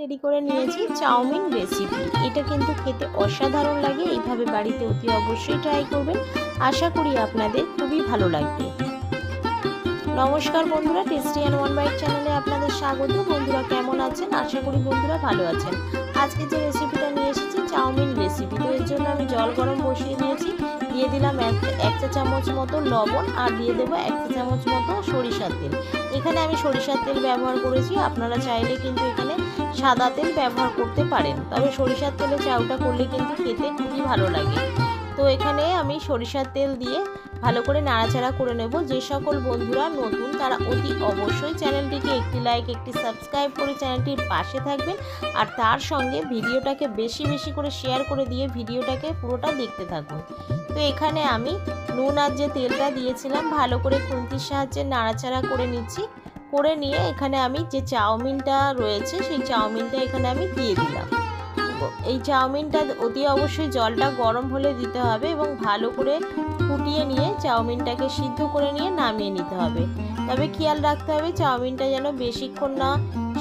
Ready করে নিয়েছি chowmein recipe এটা কিন্তু খেতে অসাধারণ লাগে, এইভাবে বাড়িতে অতি অবশ্যই ট্রাই করবেন। আশা করি আপনাদের খুবই ভালো লাগবে। নমস্কার বন্ধুরা টেস্টি অ্যান্ড ওয়ান বাইট চ্যানেলে আপনাদের স্বাগত। বন্ধুরা কেমন আছেন? আশা করি বন্ধুরা ভালো আছেন। আজকে যে রেসিপিটা নিয়ে এসেছি, চাউমিন রেসিপি তো এর জন্য আমি জল গরম বসিয়ে দিয়েছি। দিয়ে দিলাম এক চা চামচ মতো লবণ আর দিয়ে দেবো এক চা চামচ মতো সরিষার তেল। এখানে আমি সরিষার তেল ব্যবহার করেছি। আপনারা চাইলে কিন্তু এখানে সাদা তেল ব্যবহার করতে পারেন। তবে সরিষার তেলে চাউটা করলে কিন্তু খেতে খুবই ভালো লাগে। তো এখানে আমি সরিষার তেল দিয়ে ভালো করে নাড়াচাড়া করে নেব। যে সকল বন্ধুরা নতুন, তারা অতি অবশ্যই চ্যানেলটিকে একটি লাইক একটি সাবস্ক্রাইব করে চ্যানেলটির পাশে থাকবেন। আর তার সঙ্গে ভিডিওটাকে বেশি বেশি করে শেয়ার করে দিয়ে ভিডিওটাকে পুরোটা দেখতে থাকুন। তো এখানে আমি নুন আর যে তেলটা দিয়েছিলাম, ভালো করে খুন্তির সাহায্যে নাড়াচাড়া করে নিচ্ছি। করে নিয়ে এখানে আমি যে চাউমিনটা রয়েছে, সেই চাউমিনটা এখানে আমি দিয়ে দিলাম। এই চাউমিনটা অতি অবশ্যই জলটা গরম হলে দিতে হবে এবং ভালো করে ফুটিয়ে নিয়ে চাউমিনটাকে সিদ্ধ করে নিয়ে নামিয়ে নিতে হবে। তবে খেয়াল রাখতে হবে চাউমিনটা যেন বেশিক্ষণ না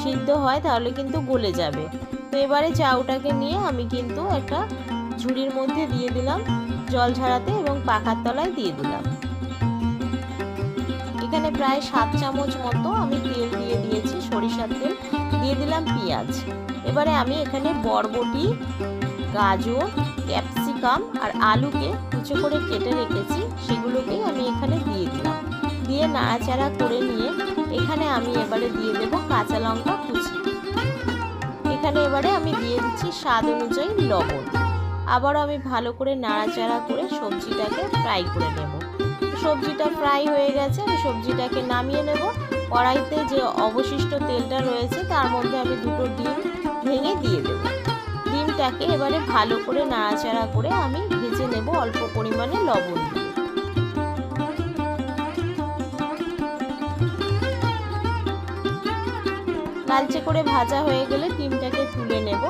সিদ্ধ হয়, তাহলে কিন্তু গলে যাবে। তো এবারে চাউটাকে নিয়ে আমি কিন্তু একটা ঝুড়ির মধ্যে দিয়ে দিলাম, জল ঝাড়াতে এবং পাখার তলায় দিয়ে দিলাম। এখানে প্রায় সাত চামচ মতো আমি তেল দিয়ে দিয়েছি, সরিষার তেল। দিয়ে দিলাম পেঁয়াজ। এবারে আমি এখানে বরবটি, গাজর, ক্যাপসিকাম আর আলুকে কুচো করে কেটে রেখেছি সেগুলোকেই আমি এখানে দিয়ে দিলাম। দিয়ে নাড়াচাড়া করে নিয়ে এখানে আমি এবারে দিয়ে দেব কাঁচা লঙ্কা কুচি। এখানে এবারে আমি দিয়ে দিচ্ছি স্বাদ অনুযায়ী লবণ। আবারও আমি ভালো করে নাড়াচাড়া করে সবজিটাকে ফ্রাই করে নেব। সবজিটা ফ্রাই হয়ে গেছে, আমি সবজিটাকে নামিয়ে নেব। কড়াইতে যে অবশিষ্ট তেলটা রয়েছে, তার মধ্যে আমি দুটো ডিম ভেঙে দিয়ে দেব। ডিমটাকে এবারে ভালো করে নাড়াচাড়া করে আমি ভেজে নেব অল্প পরিমাণে লবণ দিয়ে। লালচে করে ভাজা হয়ে গেলে ডিমটাকে তুলে নেব।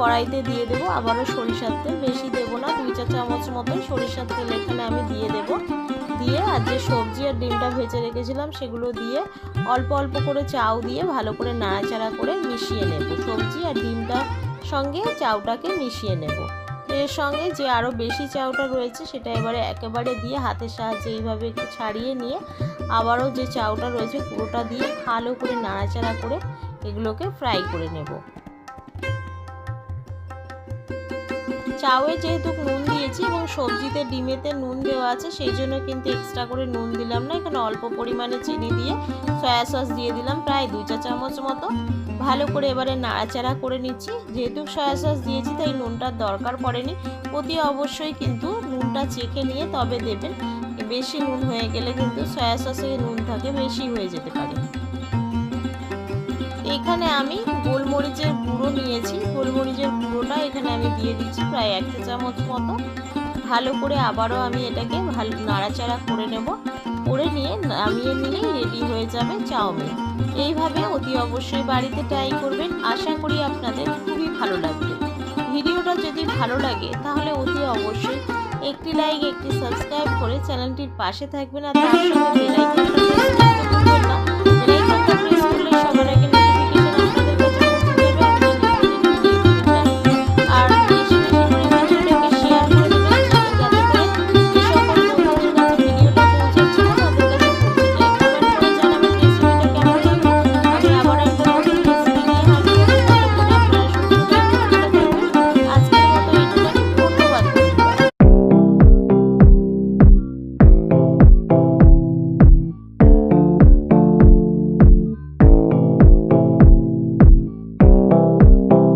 কড়াইতে দিয়ে দেবো। আবারও সরিষার তেল, বেশি দেবো না, দুই চা চামচ মতোই সরিষার তেল এখানে আমি দিয়ে দেব। দিয়ে আর যে সবজি আর ডিমটা ভেজে রেখেছিলাম, সেগুলো দিয়ে অল্প অল্প করে চাউ দিয়ে ভালো করে নাড়াচাড়া করে মিশিয়ে নেব। সবজি আর ডিমটার সঙ্গে চাউটাকে মিশিয়ে নেব। এর সঙ্গে যে আরও বেশি চাউটা রয়েছে, সেটা এবারে একেবারে দিয়ে হাতের সাহায্যে এইভাবে একটু ছাড়িয়ে নিয়ে আবারও যে চাউটা রয়েছে, পুরোটা দিয়ে ভালো করে নাড়াচাড়া করে এগুলোকে ফ্রাই করে নেব। চাউয়ে যেহেতু নুন দিয়েছি এবং সবজিতে ডিমেতে নুন দেওয়া আছে, সেই জন্য কিন্তু এক্সট্রা করে নুন দিলাম না। এখানে অল্প পরিমাণে চিনি দিয়ে সয়া সস দিয়ে দিলাম, প্রায় দুই চা চামচ মতো। ভালো করে এবারে নাড়াচাড়া করে নিচ্ছি। যেহেতু সয়া সস দিয়েছি, তাই নুনটার দরকার পড়েনি। অতি অবশ্যই কিন্তু নুনটা চেখে নিয়ে তবে দেবেন। বেশি নুন হয়ে গেলে কিন্তু সয়া সসে নুন থাকে বেশি হয়ে যেতে পারে। এখানে আমি গোলমরিচের গুঁড়ো নিয়েছি। গোলমরিচের গুঁড়োটা এখানে আমি দিয়ে দিচ্ছি প্রায় এক চামচ মতো। ভালো করে আবারও আমি এটাকে ভালো নাড়াচাড়া করে নেব। করে নিয়ে নামিয়ে নিলেই রেডি হয়ে যাবে চাউমিন। এইভাবে অতি অবশ্যই বাড়িতে ট্রাই করবেন। আশা করি আপনাদের খুবই ভালো লাগবে। ভিডিওটা যদি ভালো লাগে, তাহলে অতি অবশ্যই একটি লাইক একটি সাবস্ক্রাইব করে চ্যানেলটির পাশে থাকবেন। আর তার সঙ্গে প্রেস সবার আগে